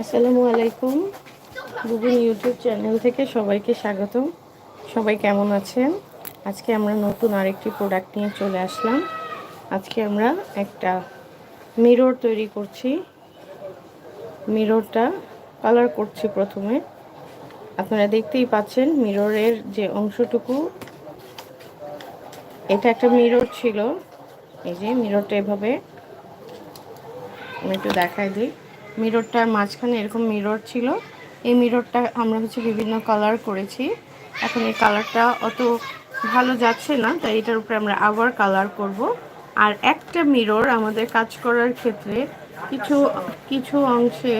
আসসালামু আলাইকুম। Google YouTube channel থেকে সবাইকে স্বাগতম। সবাই কেমন আছেন? আজকে আমরা নতুন আরেকটি প্রোডাক্ট নিয়ে চলে আসলাম। আজকে আমরা একটা মিরর তৈরি করছি। মিররটা কালার করছি প্রথমে। আপনারা দেখতেই পাচ্ছেন মিররের যে অংশটুকু। এটা একটা মিরর ছিল। এই যে মিররটা এভাবে। আমি একটু দেখাই দিই। মিররটার মাঝখানে এরকম মিরর ছিল। এই মিররটা আমরা হচ্ছে বিভিন্ন কালার করেছি। এখন এই কালারটা অত ভালো যাচ্ছে না, তাই এটার উপরে আমরা আবার কালার করব। আর একটা মিরর আমাদের কাজ করার ক্ষেত্রে কিছু কিছু অংশে,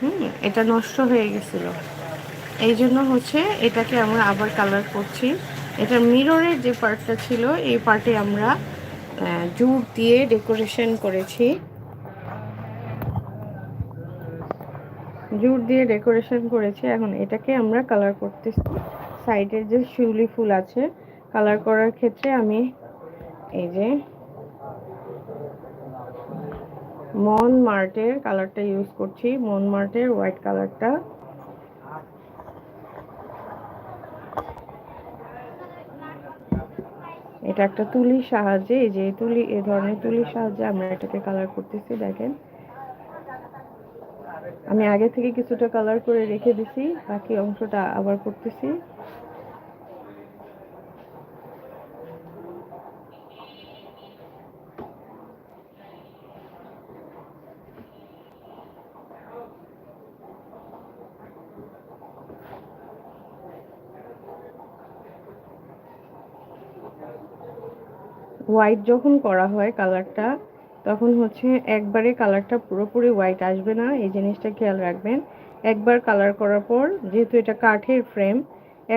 হুম, এটা নষ্ট হয়ে গেছিল। এই জন্য হচ্ছে এটাকে আমরা আবার কালার করছি। এটার মিররের যে পার্টটা ছিল, এই পার্টে আমরা জুট দিয়ে ডেকোরেশন করেছি। জুট দিয়ে ডেকোরেশন করেছি। এখন এটাকে আমরা কালার করতেছি। সাইডের যে শিউলি ফুল আছে কালার করার ক্ষেত্রে আমি এই যে মন মার্টের কালারটা ইউজ করছি। মন মার্টের হোয়াইট কালারটা এটা একটা তুলির সাহায্যে, এই যে তুলি, এ ধরনের তুলির সাহায্যে আমরা এটাকে কালার করতেছি, দেখেন। আমি আগে থেকে কিছুটা কালার করে রেখে দিছি, বাকি অংশটা আবার করতেছি। হোয়াইট যখন করা হয় কালারটা তখন হচ্ছে একবারে কালারটা পুরোপুরি হোয়াইট আসবে না, এই জিনিসটা খেয়াল রাখবেন। একবার কালার করার পর, যেহেতু এটা কাঠের ফ্রেম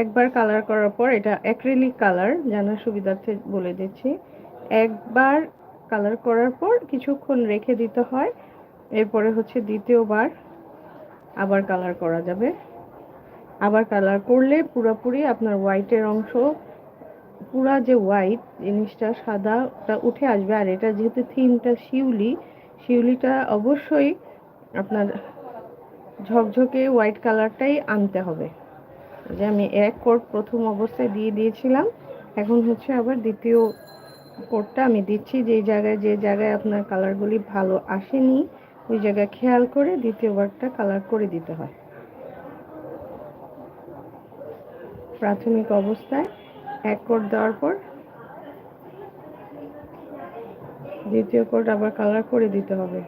একবার কালার করার পর এটা অ্যাক্রিলিক কালার জানার সুবিধার্থে বলে দিচ্ছি। একবার কালার করার পর কিছুক্ষণ রেখে দিতে হয়, এরপরে হচ্ছে দ্বিতীয়বার আবার কালার করা যাবে। আবার কালার করলে পুরোপুরি আপনার হোয়াইটের অংশ পুরা যে হোয়াইট জিনিসটা সাদাটা উঠে আসবে, আর এটা যেহেতু থিমটা শিউলি, শিউলিটা অবশ্যই আপনার ঝকঝকে হোয়াইট কালারটাই আনতে হবে। যে আমি এক কোট প্রথম অবস্থায় দিয়ে দিয়েছিলাম, এখন হচ্ছে আবার দ্বিতীয় কোটটা আমি দিচ্ছি যে জায়গায় যে জায়গায় আপনার কালারগুলি ভালো আসেনি, ওই জায়গায় খেয়াল করে দ্বিতীয়বারটা কালার করে দিতে হয়। প্রাথমিক অবস্থায় এক কোট দেওয়ার পর দ্বিতীয় কোট আবার কালার করে দিতে হবে।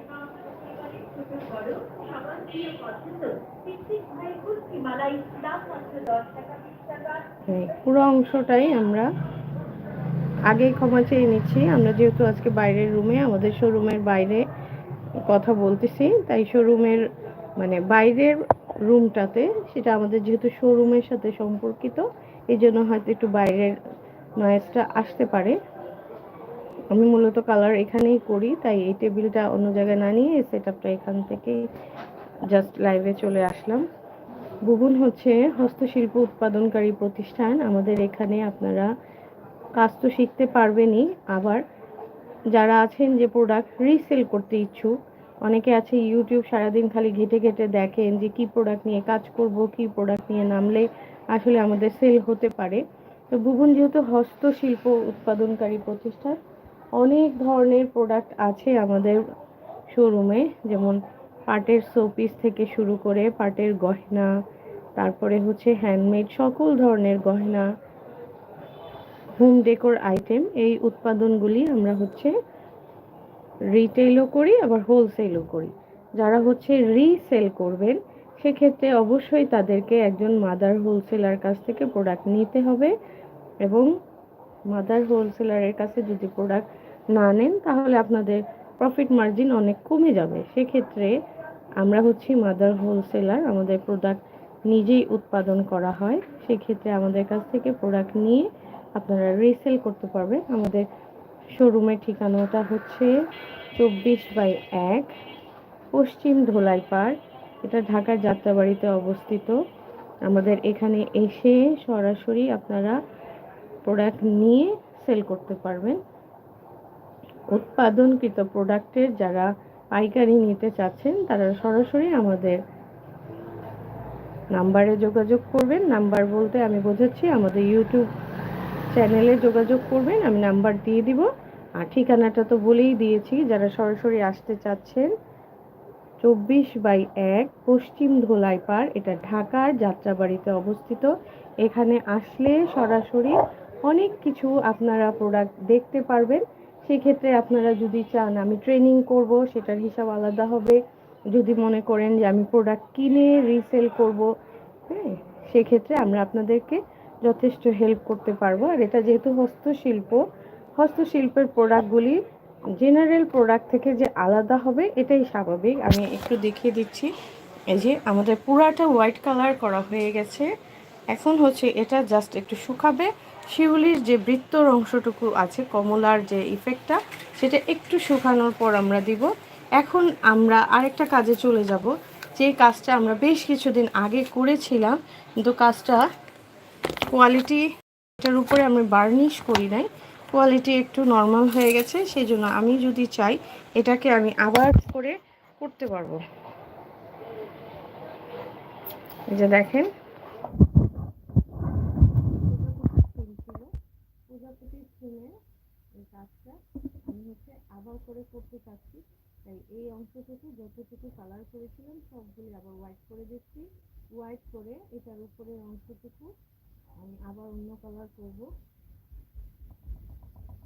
পুরো অংশটাই আমরা আগেই ক্ষমা চেয়ে নিচ্ছি। আমরা যেহেতু আজকে বাইরের রুমে, আমাদের শোরুমের বাইরে কথা বলতেছি, তাই শোরুমের মানে বাইরের রুমটাতে সেটা আমাদের যেহেতু শোরুমের সাথে সম্পর্কিত এই জন্য হয়তো একটু বাইরের নয়েজটা আসতে পারে। আমি মূলত কালার এখানেই করি, তাই এই টেবিলটা অন্য জায়গায় না নিয়ে সেট আপটা এখান থেকেই জাস্ট লাইভে চলে আসলাম। বুবুন হচ্ছে হস্তশিল্প উৎপাদনকারী প্রতিষ্ঠান। আমাদের এখানে আপনারা কাজ তো শিখতে পারবেনই। আবার যারা আছেন যে প্রোডাক্ট রিসেল করতে ইচ্ছুক, অনেকে আছে ইউটিউব সারাদিন খালি ঘেটে ঘেটে দেখেন যে কি প্রোডাক্ট নিয়ে কাজ করব, কি প্রোডাক্ট নিয়ে নামলে আসলে আমাদের সেল হতে পারে। তো ভুবন যেহেতু হস্তশিল্প উৎপাদনকারী প্রতিষ্ঠান, অনেক ধরনের প্রোডাক্ট আছে আমাদের শোরুমে যেমন পাটের শোপিস থেকে শুরু করে পাটের গহনা, তারপরে হচ্ছে হ্যান্ডমেড সকল ধরনের গহনা হোম ডেকোর আইটেম এই উৎপাদনগুলি আমরা হচ্ছে রিটেলও করি, আবার হোলসেলও করি। যারা হচ্ছে রিসেল করবেন সেক্ষেত্রে অবশ্যই তাদেরকে একজন মাদার হোলসেলার কাছ থেকে প্রোডাক্ট নিতে হবে এবং মাদার হোলসেলারের কাছে যদি প্রোডাক্ট না নেন, তাহলে আপনাদের প্রফিট মার্জিন অনেক কমে যাবে। সেক্ষেত্রে আমরা হচ্ছি মাদার হোলসেলার আমাদের প্রোডাক্ট নিজেই উৎপাদন করা হয়। সেক্ষেত্রে আমাদের কাছ থেকে প্রোডাক্ট নিয়ে আপনারা রিসেল করতে পারবেন। আমাদের শোরুমের ঠিকানাটা হচ্ছে চব্বিশ বাই এক পশ্চিম ধোলাইপাড় এটা ঢাকার যাত্রাবাড়িতে অবস্থিত। আমাদের এখানে এসে সরাসরি আপনারা প্রোডাক্ট নিয়ে সেল করতে পারবেন। উৎপাদনকৃত প্রোডাক্টের যারা পাইকারি নিতে চাচ্ছেন, তারা সরাসরি আমাদের নাম্বারে যোগাযোগ করবেন। নাম্বার বলতে আমি বোঝাচ্ছি, আমাদের ইউটিউব চ্যানেলে যোগাযোগ করবেন। আমি নাম্বার দিয়ে দিব। আর ঠিকানাটা তো বলেই দিয়েছি, যারা সরাসরি আসতে চাচ্ছেন চব্বিশ বাই এক পশ্চিম ধোলাই পাড় এটা ঢাকার যাত্রাবাড়িতে অবস্থিত। এখানে আসলে সরাসরি অনেক কিছু আপনারা প্রোডাক্ট দেখতে পারবেন। সেক্ষেত্রে আপনারা যদি চান আমি ট্রেনিং করব, সেটার হিসাব আলাদা হবে। যদি মনে করেন যে আমি প্রোডাক্ট কিনে রিসেল করব হ্যাঁ সেক্ষেত্রে আমরা আপনাদেরকে যথেষ্ট হেল্প করতে পারব। আর এটা যেহেতু হস্তশিল্প, হস্তশিল্পের প্রোডাক্টগুলি জেনারেল প্রোডাক্ট থেকে যে আলাদা হবে, এটাই স্বাভাবিক। আমি একটু দেখিয়ে দিচ্ছি। এই যে আমাদের পুরাটা হোয়াইট কালার করা হয়ে গেছে। এখন হচ্ছে এটা জাস্ট একটু শুকাবে। শিউলির যে বৃত্তর অংশটুকু আছে, কমলার যে ইফেক্টটা সেটা একটু শুকানোর পর আমরা দিব। এখন আমরা আরেকটা কাজে চলে যাব। যে কাজটা আমরা বেশ কিছুদিন আগে করেছিলাম, কিন্তু কাজটা কোয়ালিটি এটার উপরে আমি বার্নিশ করি নাই। কোয়ালিটি একটু নর্মাল হয়ে গেছে সেই জন্য আমি যদি চাই এটাকে আমি আবার করে করতে পারব। এই যে দেখেন। এই কাজটা আমি হচ্ছে আবার করে করতে তাই এই যতটুকু কালার করেছিলাম সবগুলি আবার হোয়াইট করে দিচ্ছি করে এটার অংশটুকু আমি আবার অন্য কালার করব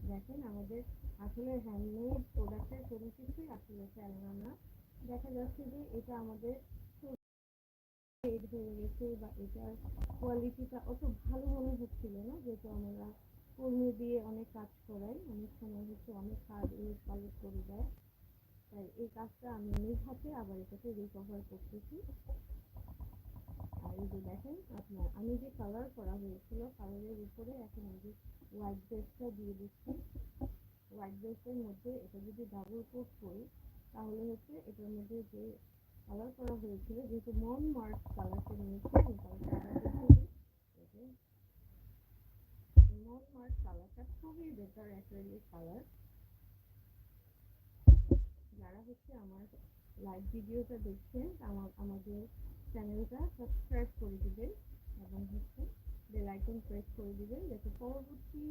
দেখেন আমাদের আসলে হ্যান্ডমেড প্রোডাক্টের কোনো কিছুই আসলে ফেলনা না। দেখা যাচ্ছে যে এটা আমাদের হয়ে গেছে বা এটার কোয়ালিটিটা অত ভালো মনে হচ্ছিল না, যেহেতু আমরা কর্মী দিয়ে অনেক কাজ করাই, অনেক সময় হচ্ছে অনেক কাজ ইউজ কালেক্ট করে দেয় তাই এই কাজটা আমি নিজ হাতে আবার এটাকে রিকভার করতেছি। এই যে দেখেন, আপনার আমি যে কালার করা হয়েছিল কালারের উপরে এখন আমি যে হোয়াইট বেসটা দিয়ে দিচ্ছি। হোয়াইট বেসের মধ্যে এটা যদি ডাবল কোট করি, তাহলে হচ্ছে এটার মধ্যে যে কালার করা হয়েছিল, যেহেতু মন মার্ক কালারটা নিয়েছি, আমি কালারটা মন মার্ক কালারটা খুবই বেটার অ্যাক্রেলিক কালার যারা হচ্ছে আমার লাইভ ভিডিওটা দেখছেন আমার আমাদের চ্যানেলটা সাবস্ক্রাইব করে দিবেন এবং হচ্ছে বেল আইকন প্রেস করে দিবেন যাতে পরবর্তী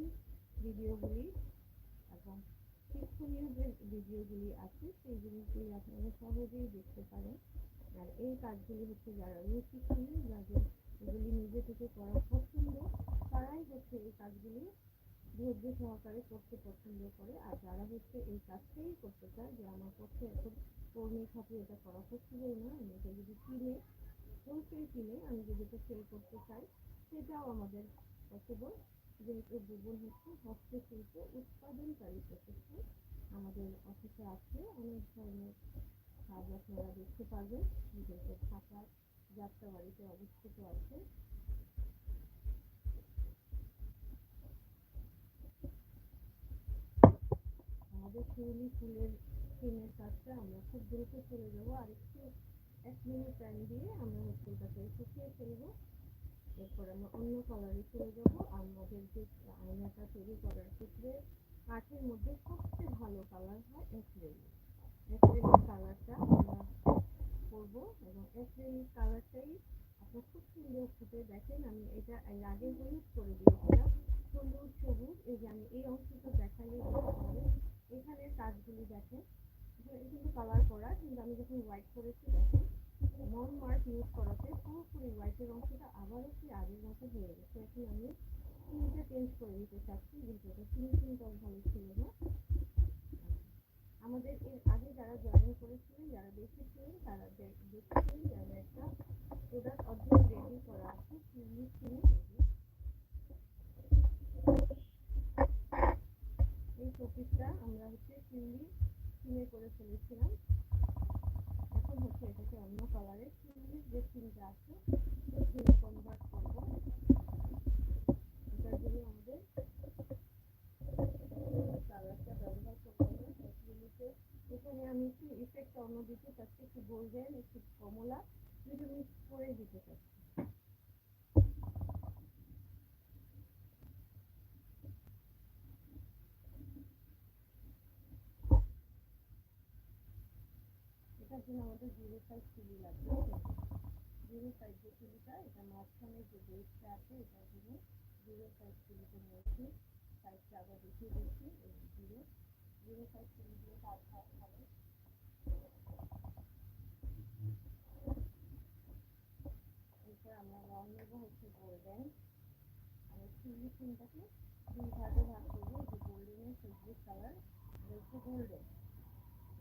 ভিডিওগুলি এবং শিক্ষণীয় যে ভিডিওগুলি আছে, সেই জিনিসগুলি আপনারা সহজেই দেখতে পারেন। আর এই কাজগুলি হচ্ছে যারা রুচিশীল যাদের এগুলি নিজে থেকে করা পছন্দ, তারাই হচ্ছে এই কাজগুলি ধৈর্য সহকারে করতে পছন্দ করে। আর যারা হচ্ছে এই কাজটাই করতে চায় যে আমার পক্ষে এখন কর্মী খাতে এটা করা পসিবল না আমি এটা যদি কিনে হোলসেল কিনে আমি যদি এটা সেল করতে চাই, সেটাও আমাদের পসিবল যেহেতু গুগল হচ্ছে হস্তশিল্প উৎপাদনকারী প্রতিষ্ঠান, আমাদের অফিসে আছে, অনেক ধরনের কাজ আপনারা দেখতে পারবেন। যেহেতু ঢাকার যাত্রাবাড়িতে অবস্থিত আছে। আমাদের শিউলি ফুলের স্কিনের কাজটা আমরা খুব দ্রুত চলে যাব আর একটু এক মিনিট টাইম দিয়ে আমরা হচ্ছে এটাকে শুকিয়ে ফেলব। এরপর আমরা অন্য কালারে চলে যাব। আমাদের যে আয়নাটা তৈরি করার ক্ষেত্রে কাঠের মধ্যে সবচেয়ে ভালো কালার হয় অ্যাক্রেলিক অ্যাক্রেলিক কালারটা আমরা করব এবং অ্যাক্রেলিক কালারটাই আপনার খুব সুন্দর ফুটে দেখেন। আমি এটা এর আগে হলুদ করে দিয়েছিলাম। হলুদ, সবুজ, এই যে আমি এই অংশটা দেখালে এখানে কাজগুলি দেখেন। কিন্তু কালার করা, কিন্তু আমি যখন হোয়াইট করেছি, দেখেন মন মার্ক ইউজ করাতে পুরোপুরি হোয়াইটের অংশটা আবারও কি আগের মতো হয়ে গেছে। এখন আমি সিমটা চেঞ্জ করে দিতে চাচ্ছি, কিন্তু এটা ফিনিশিংটা ভালো ছিল না। আমাদের এর আগে যারা জয়েন করেছিলেন, যারা দেখেছিলেন, তারা দেখেছিলেন যে আমি একটা প্রোডাক্ট অর্ধেক রেডি করা আছে। এই টপিকটা আমরা হচ্ছে চিংড়ি কিনে করে ফেলেছিলাম। হচ্ছে এটাকে অন্য চিংড়ির যে চিনটা আছে চিনে কনভার্ট করব এটার জন্য আমাদের কালারটা ব্যবহার করব এখানে আমি একটু ইফেক্টটা অন্য দিতে চাচ্ছি একটু গোল্ডেন একটু কমলা দুটো মিক্স করে দিতে চাচ্ছি এটার জন্য আমাদের জিরো সাইজ চুলি লাগবে জিরো সাইজ যে চুলিটা এটা মাঝখানে যে বেসটা আছে এটার জন্য জিরো সাইজ চুলিটা নিয়েছি সাইজটা আবার দেখিয়ে দিচ্ছি জিরো জিরো সাইজ চুলি দিয়ে কাজ হবে? এরপর আমরা রং নেব হচ্ছে গোল্ডেন আর চুলি সিনটাকে দুই ভাগে ভাগ করব, যে গোল্ডেনের ফেব্রিক কালার এটা হচ্ছে গোল্ডেন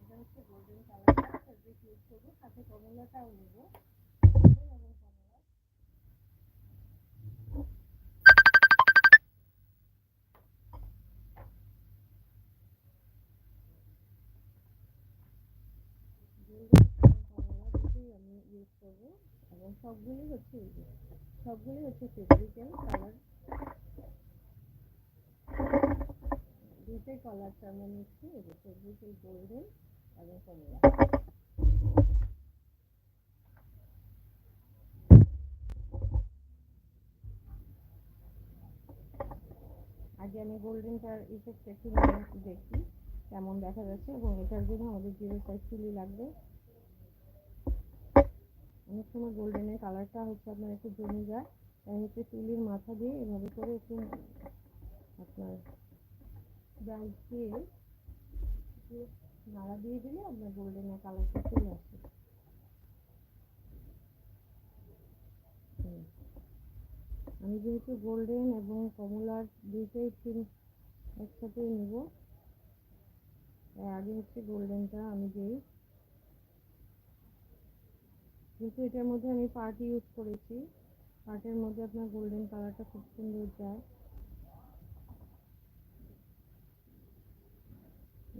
এটা হচ্ছে গোল্ডেন কালারটা ফেব্রিক ইউজ করব, সাথে কমলাটাও নেব। ইউজ করব এবং সবগুলি হচ্ছে সবগুলি হচ্ছে ফেব্রিকের কালার দুটোই কালারটা আমরা নিচ্ছি যে ফেব্রিকের গোল্ডেন আগে আমি গোল্ডেনটার ইফেক্টটা একটু দেখি, কেমন দেখা যাচ্ছে এবং এটার জন্য আমাদের জিরো সাইজ চুলি লাগবে। অনেক সময় গোল্ডেনের কালারটা হচ্ছে আপনার একটু জমে যায়, তাই হচ্ছে চুলির মাথা দিয়ে এভাবে করে একটু আপনার ব্রাশ দিয়ে নাড়া দিয়ে দিলে আপনার গোল্ডেনের কালারটা চলে আসবে। আমি যেহেতু গোল্ডেন এবং কমলার দুইটাই থিম একসাথেই নেব আগে হচ্ছে গোল্ডেনটা আমি দিই। যেহেতু এটার মধ্যে আমি পার্ট ইউজ করেছি পার্টের মধ্যে আপনার গোল্ডেন কালারটা খুব সুন্দর যায়।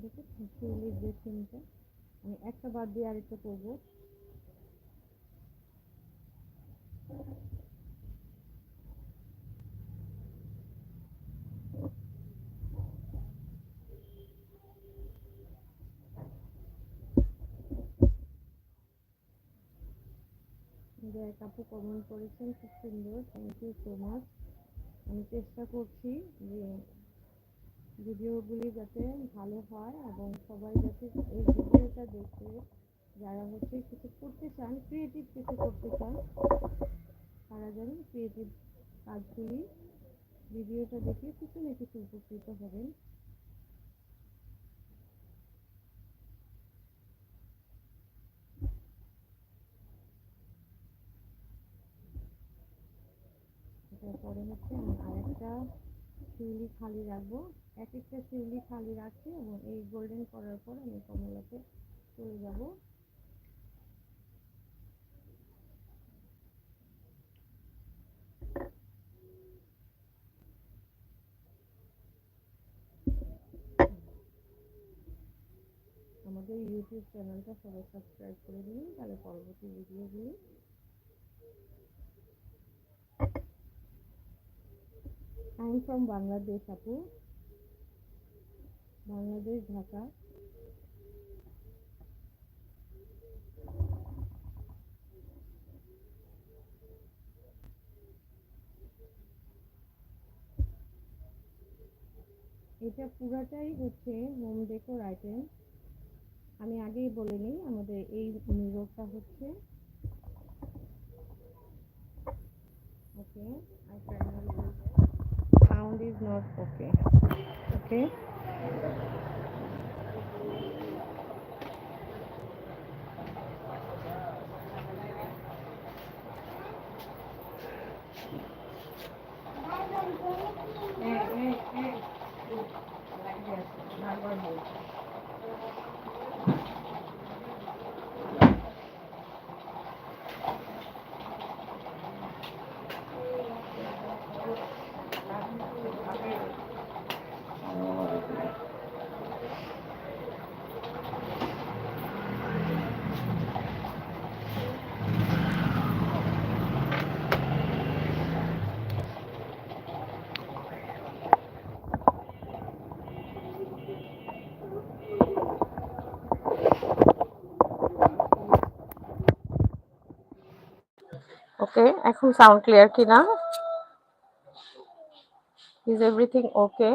দেখো শিউলির যে আমি একটা বাদ দিয়ে আরেকটা করব। যে আপু কমেন্ট করেছেন, খুব সুন্দর। থ্যাংক ইউ সো মাচ আমি চেষ্টা করছি যে ভিডিওগুলি যাতে ভালো হয় এবং সবাই যাতে এই ভিডিওটা দেখে যারা হচ্ছে কিছু করতে চান ক্রিয়েটিভ কিছু করতে চান, তারা যেন ক্রিয়েটিভ কাজগুলি, ভিডিওটা দেখে কিছু না কিছু উপকৃত হবেন। তারপরে হচ্ছে আরেকটা শিউলি খালি রাখব। এক একটা শিউলি খালি রাখছি এবং এই গোল্ডেন করার পর আমি কমলাতে চলে যাব। আমাদের ইউটিউব চ্যানেলটা সবাই সাবস্ক্রাইব করে দিন, তাহলে পরবর্তী ভিডিওগুলি আই এম ফ্রম বাংলাদেশ আপু বাংলাদেশ ঢাকা এটা পুরাটাই হচ্ছে হোম ডেকোর আইটেম আমি আগেই বলে নিই আমাদের এই মিররটা হচ্ছে। ওকে is not okay. Okay okay, এখন সাউন্ড ক্লিয়ার কিনা? ইজ এভরিথিং ওকে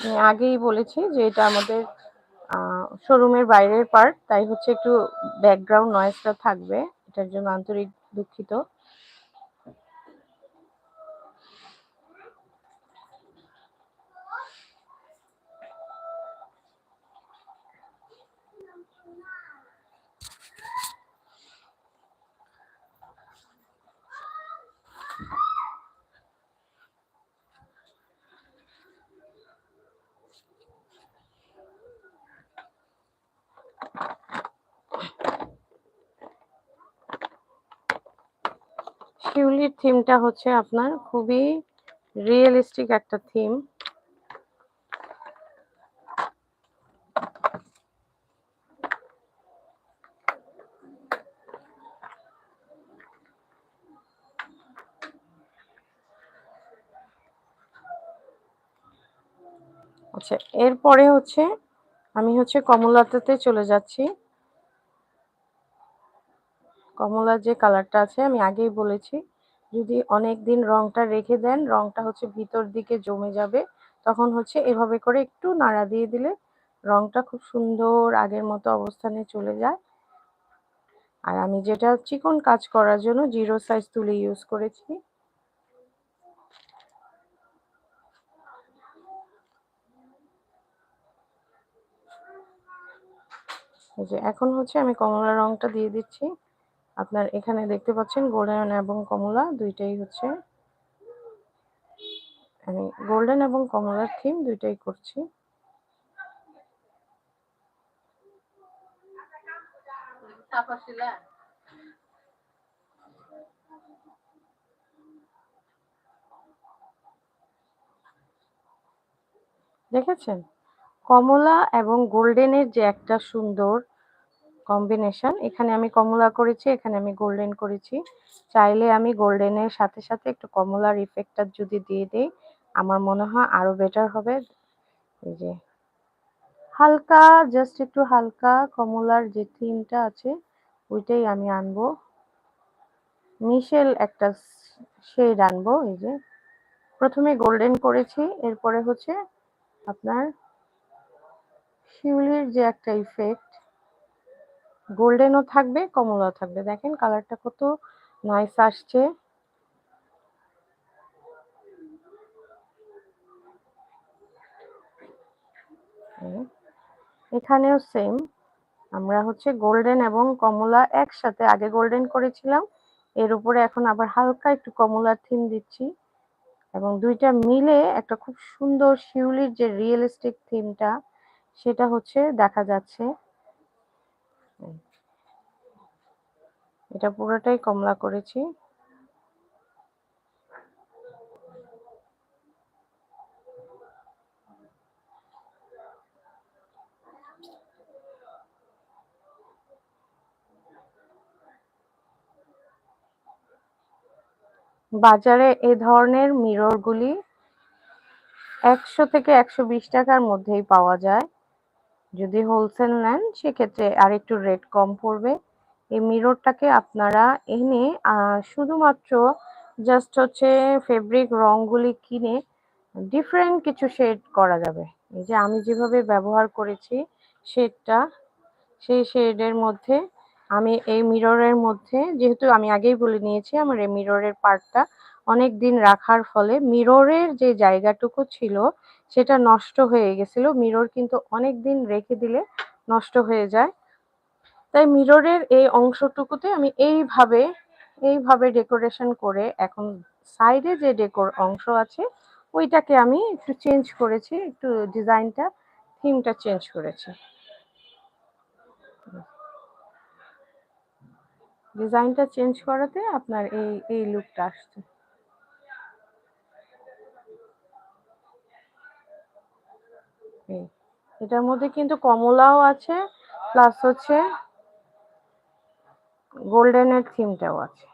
আমি আগেই বলেছি যে এটা আমাদের শোরুমের বাইরের পার্ট তাই হচ্ছে একটু ব্যাকগ্রাউন্ড নয়েজটা থাকবে, এটার জন্য আন্তরিক দুঃখিত। শিউলির থিমটা হচ্ছে আপনার খুবই রিয়েলিস্টিক একটা থিম। আচ্ছা এরপরে হচ্ছে আমি হচ্ছে কমলাটাতে চলে যাচ্ছি। কমলার যে কালারটা আছে, আমি আগেই বলেছি। যদি অনেক দিন রংটা রেখে দেন, রংটা হচ্ছে ভিতর দিকে জমে যাবে, তখন হচ্ছে এভাবে করে একটু নাড়া দিয়ে দিলে রংটা খুব সুন্দর আগের মতো অবস্থানে চলে যায়। আর আমি যেটা চিকন কাজ করার জন্য জিরো সাইজ তুলে ইউজ করেছি। এখন হচ্ছে আমি কমলা রংটা দিয়ে দিচ্ছি। আপনার এখানে দেখতে পাচ্ছেন গোল্ডেন এবং কমলা, দুইটাই হচ্ছে আমি গোল্ডেন এবং কমলার থিম দুইটাই করছি। দেখেছেন? কমলা এবং গোল্ডেনের যে একটা সুন্দর কম্বিনেশন এখানে আমি কমলা করেছি, এখানে আমি গোল্ডেন করেছি। চাইলে আমি গোল্ডেনের সাথে সাথে একটু কমলার ইফেক্টটা যদি দিয়ে দিই, আমার মনে হয় আরও বেটার হবে। এই যে, হালকা জাস্ট একটু হালকা কমলার যে থিমটা আছে, ওইটাই আমি আনব। মিশেল একটা শেড আনব, এই যে। প্রথমে গোল্ডেন করেছি, এরপরে হচ্ছে আপনার শিউলির যে একটা ইফেক্ট গোল্ডেনও থাকবে কমলাও থাকবে। দেখেন কালারটা কত নাইস আসছে। এখানেও সেম আমরা হচ্ছে গোল্ডেন এবং কমলা একসাথে, আগে গোল্ডেন করেছিলাম, এর উপরে এখন আবার হালকা একটু কমলার থিম দিচ্ছি। এবং দুইটা মিলে একটা খুব সুন্দর শিউলির যে রিয়েলিস্টিক থিমটা সেটা হচ্ছে দেখা যাচ্ছে। এটা পুরোটাই কমলা করেছি। বাজারে এ ধরনের মিররগুলি একশো থেকে একশো বিশ টাকার মধ্যেই পাওয়া যায়। যদি হোলসেল নেন, সেক্ষেত্রে আর একটু রেট কম পড়বে। এই মিররটাকে আপনারা এনে শুধুমাত্র জাস্ট হচ্ছে ফেব্রিক রংগুলি কিনে ডিফারেন্ট কিছু শেড করা যাবে। এই যে আমি যেভাবে ব্যবহার করেছি শেডটা সেই শেডের মধ্যে আমি এই মিররের মধ্যে, যেহেতু আমি আগেই বলে নিয়েছি আমার এই মিররের পার্টটা অনেক দিন রাখার ফলে মিররের যে জায়গাটুকু ছিল সেটা নষ্ট হয়ে গেছিল। মিরর কিন্তু অনেক দিন রেখে দিলে নষ্ট হয়ে যায়। তাই মিররের এই অংশটুকুতে আমি এইভাবে এইভাবে ডেকোরেশন করে এখন সাইডে যে ডেকোর অংশ আছে, ওইটাকে আমি একটু চেঞ্জ করেছি, একটু ডিজাইনটা থিমটা চেঞ্জ করেছি। ডিজাইনটা চেঞ্জ করাতে আপনার এই এই লুকটা আসছে। এটার মধ্যে কিন্তু কমলাও আছে প্লাস হচ্ছে গোল্ডেনের থিমটাও আছে।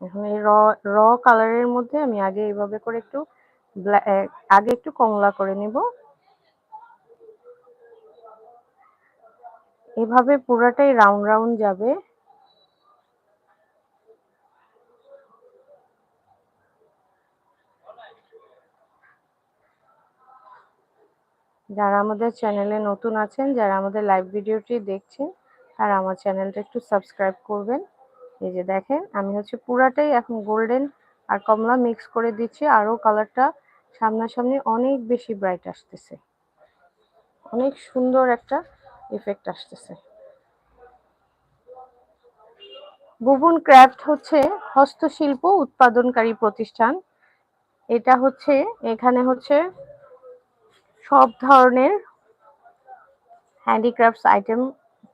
এখন র র কালারের মধ্যে আমি আগে এইভাবে করে একটু আগে একটু কমলা করে নিব। এভাবে পুরাটাই রাউন্ড রাউন্ড যাবে। যারা আমাদের চ্যানেলে নতুন আছেন, যারা আমাদের লাইভ ভিডিওটি দেখছেন, তারা আমার চ্যানেলটা একটু সাবস্ক্রাইব করবেন। এই যে দেখেন, আমি হচ্ছে পুরাটাই এখন গোল্ডেন আর কমলা মিক্স করে দিচ্ছি, আরও কালারটা সামনাসামনি অনেক বেশি ব্রাইট আসতেছে। অনেক সুন্দর একটা ইফেক্ট আসতেছে। বুবুন ক্রাফট হচ্ছে হস্তশিল্প উৎপাদনকারী প্রতিষ্ঠান। এটা হচ্ছে, এখানে হচ্ছে সব ধরনের হ্যান্ডিক্রাফটস আইটেম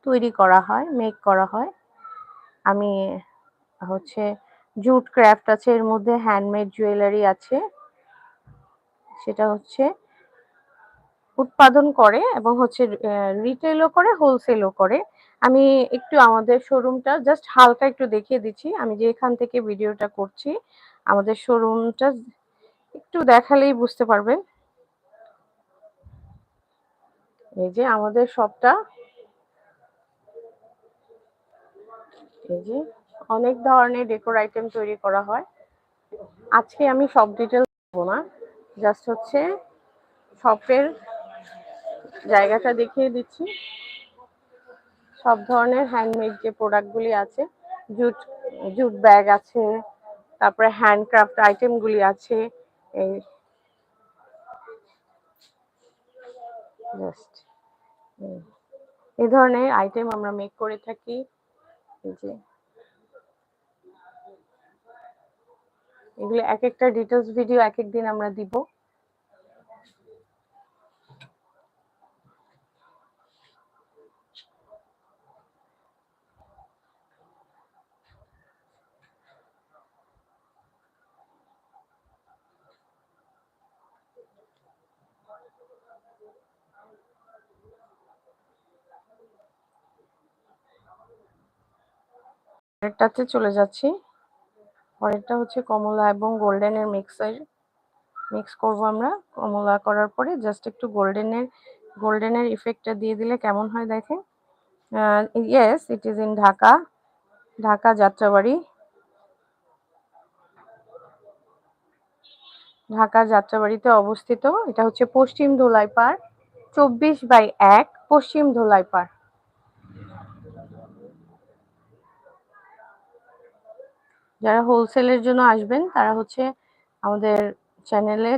তৈরি করা হয় মেক করা হয়। আমি হচ্ছে জুট ক্রাফট আছে, এর মধ্যে হ্যান্ডমেড জুয়েলারি আছে। সেটা হচ্ছে উৎপাদন করে এবং হচ্ছে রিটেলও করে হোলসেলও করে। আমি একটু আমাদের শোরুমটা জাস্ট হালকা একটু দেখিয়ে দিচ্ছি। আমি যে এখান থেকে ভিডিওটা করছি, আমাদের শোরুমটা একটু দেখালেই বুঝতে পারবেন। এই যে আমাদের শপটা এই যে অনেক ধরনের ডেকোর আইটেম তৈরি করা হয়। আজকে আমি সব ডিটেলস দেবো না। জাস্ট হচ্ছে শপের জায়গাটা দেখিয়ে দিচ্ছি। সব ধরনের হ্যান্ডমেড যে প্রোডাক্টগুলি আছে জুট জুট ব্যাগ আছে, তারপরে হ্যান্ডক্রাফট আইটেমগুলি আছে, এই জাস্ট এই ধরনের আইটেম আমরা মেক করে থাকি। যে, এগুলো এক একটা ডিটেলস ভিডিও এক এক দিন আমরা দিব। পরেরটাতে চলে যাচ্ছি। পরেরটা হচ্ছে কমলা এবং গোল্ডেনের মিক্সার মিক্স করব আমরা। কমলা করার পরে জাস্ট একটু গোল্ডেনের গোল্ডেনের ইফেক্টটা দিয়ে দিলে কেমন হয় দেখেন? Yes it is in Dhaka Dhaka Jatrabari. Dhaka যাত্রাবাড়িতে অবস্থিত। এটা হচ্ছে পশ্চিম ধোলাইপাড় চব্বিশ বাই এক পশ্চিম ধোলাইপাড় যারা হোলসেলের জন্য আসবেন, তারা হচ্ছে আমাদের চ্যানেলে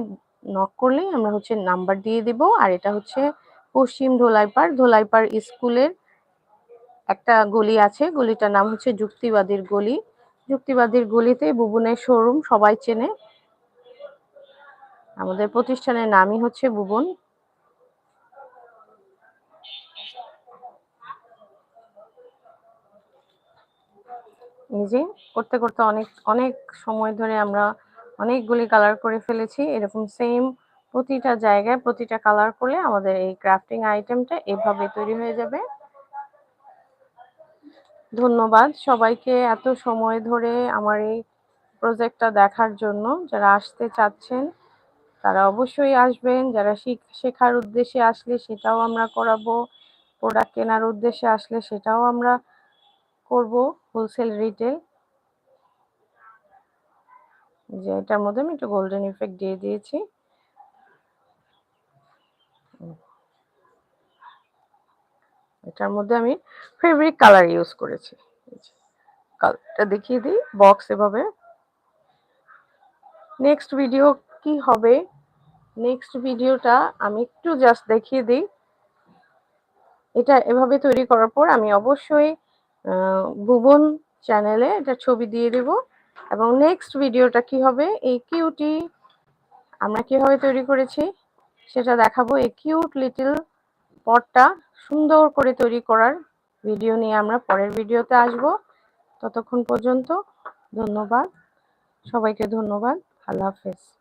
নক করলেই আমরা হচ্ছে নাম্বার দিয়ে দিব। আর এটা হচ্ছে পশ্চিম ধোলাইপাড়। ধোলাইপাড় স্কুলের একটা গলি আছে। গলিটার নাম হচ্ছে যুক্তিবাদীর গলি। যুক্তিবাদীর গলিতে বুবনের শোরুম সবাই চেনে। আমাদের প্রতিষ্ঠানের নামই হচ্ছে বুবন। নিজে করতে করতে অনেক অনেক সময় ধরে আমরা অনেকগুলি কালার করে ফেলেছি। এরকম সেম প্রতিটা জায়গায় প্রতিটা কালার করলে আমাদের এই ক্রাফটিং আইটেমটা এভাবে তৈরি হয়ে যাবে। ধন্যবাদ সবাইকে এত সময় ধরে আমার এই প্রজেক্টটা দেখার জন্য। যারা আসতে চাচ্ছেন, তারা অবশ্যই আসবেন। যারা শেখার উদ্দেশ্যে আসলে সেটাও আমরা করাবো। প্রোডাক্ট কেনার উদ্দেশ্যে আসলে সেটাও আমরা করব। হোলসেল রিটেল যে এটার মধ্যে আমি একটু গোল্ডেন ইফেক্ট দিয়ে দিয়েছি। এটার মধ্যে আমি ফেব্রিক কালার ইউজ করেছি। কালারটা দেখিয়ে দিই বক্স এভাবে। নেক্সট ভিডিও কি হবে? নেক্সট ভিডিওটা আমি একটু জাস্ট দেখিয়ে দিই। এটা এভাবে তৈরি করার পর আমি অবশ্যই ভুবন চ্যানেলে এটা ছবি দিয়ে দেব। এবং নেক্সট ভিডিওটা কি হবে? এই কিউটি আমরা কীভাবে তৈরি করেছি সেটা দেখাবো। এই কিউট লিটল পটটা সুন্দর করে তৈরি করার ভিডিও নিয়ে আমরা পরের ভিডিওতে আসব। ততক্ষণ পর্যন্ত ধন্যবাদ। সবাইকে ধন্যবাদ। আল্লাহ হাফেজ।